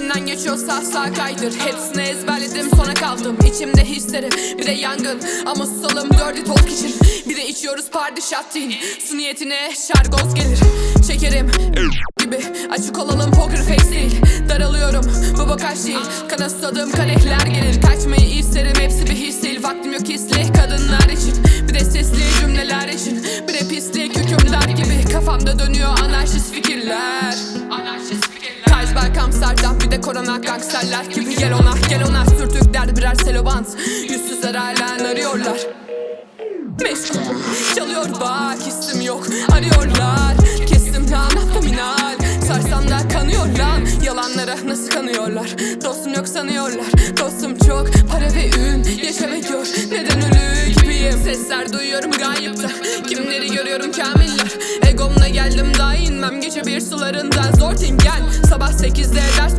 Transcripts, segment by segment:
İçinden geçiyorsa sağ kaydır. Hepsini ezberledim sona kaldım. İçimde hislerim bir de yangın. Ama susalım dirty talk için Bir de içiyoruz shot değil Su niyetine şargoz gelir. Çekerim gibi. Açık olalım poker face değil. Daralıyorum bu her şey Kana susadığım kadehler gelir. Kaçmayı isterim hepsi bir his değil. Vaktim yok hisli kadınlar için. Bir de sesli cümleler için. Bir de pislik hükümdar gibi. Kafamda dönüyor anarşist fikirler. Anarşist fikirler. Taj Berkam Serdar bir de korona gangsterler gibi. Gel ona gel ona. Sürtükler birer selobant Yüzsüzler hala arıyorlar. Meşgul. Çalıyor bak isim yok. Arıyorlar. Kestim tam abdominal. Sarsam da kanıyor lan. Yalanlara nasıl kanıyorlar? Dostum yok sanıyorlar. Dostum çok para ve ün Yaşamak yok neden ölü gibiyim? Sesler duyuyorum gayipte Kimleri görüyorum kamiller? Egomla geldim daha inmem. Gece bir sularından zor ders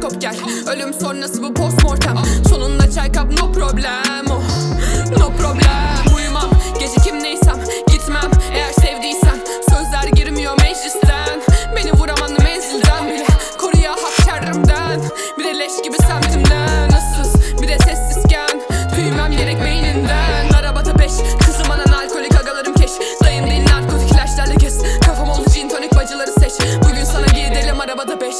kop gel. Ölüm sonrası bu postmortem. Sonunda çay kap no problem. Oh, No problem. Uyumam. Gece kim neysem Gitmem. Eğer sevdiysen Sözler girmiyor meclisten. Beni vuramam menzilden bile. Koruya hak şerrimden Bir de leş gibi sen benimden Nasılsız bir de sessizken. Büyümem gerek beyninden. Arabada beş Kızım anan alkolik agalarım keş. Dayın değil narkotik ilaçlarla kes. Kafam oldu gin tonik bacıları seç. Bugün sana gidelim arabada beş